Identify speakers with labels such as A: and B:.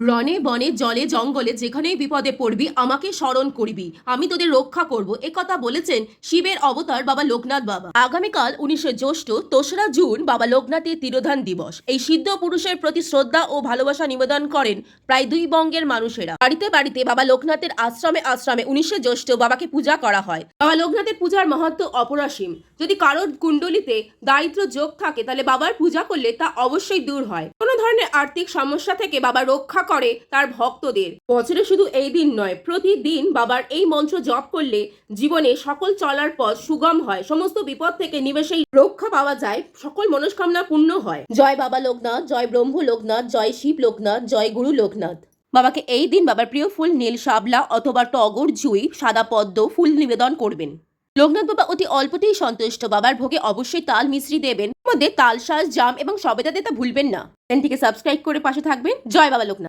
A: রনে বনে, জলে, জঙ্গলে যেখানেই বিপদে পড়বি, আমাকে স্মরণ করবি। আমি তোদের রক্ষা করব। কথা বলেছেন শিবের অবতার বাবা লোকনাথ বাবা। আগামীকাল উনিশে জ্যৈষ্ঠ তোসরা জুন, বাবা লোকনাথের তিরোধান দিবস। এই সিদ্ধ পুরুষের প্রতি শ্রদ্ধা ও ভালোবাসা নিবেদন করেন প্রায় দুই বঙ্গের মানুষেরা। বাড়িতে বাড়িতে বাবা লোকনাথের আশ্রমে আশ্রমে উনিশে জ্যৈষ্ঠ বাবাকে পূজা করা হয়। বাবা লোকনাথের পূজার মহত্ব অপরাসীম। যদি কারোর কুণ্ডলিতে দারিদ্র যোগ থাকে, তাহলে বাবার পূজা করলে তা অবশ্যই দূর হয়। কোনো ধরনের আর্থিক সমস্যা থেকে বাবা রক্ষা করে তার ভক্তদের। বছরে শুধু এই দিন নয়, প্রতিদিন বাবার এই মন্ত্র জপ করলে জীবনে সকল চলার পথ সুগম হয়। সমস্ত বিপদ থেকে নিমেষেই রক্ষা পাওয়া যায়, সকল মনস্কামনা পূর্ণ হয়। জয় বাবা লোকনাথ, জয় ব্রহ্ম লোকনাথ, জয় শিব লোকনাথ, জয় গুরু লোকনাথ। বাবাকে এই দিন বাবার প্রিয় ফুল নীল শাবলা অথবা টগর জুই, সাদা পদ্ম, ফুল নিবেদন করবেন। লোকনাথ বাবা অতি অল্পতেই সন্তুষ্ট। বাবার ভোগে অবশ্যই তাল মিশ্রি দেবেন। মধ্যে তাল শাঁস জাম এবং সবেদা দিতে ভুলবেন না। চ্যানেলটিকে সাবস্ক্রাইব করে পাশে থাকবেন। জয় বাবা লোকনাথ।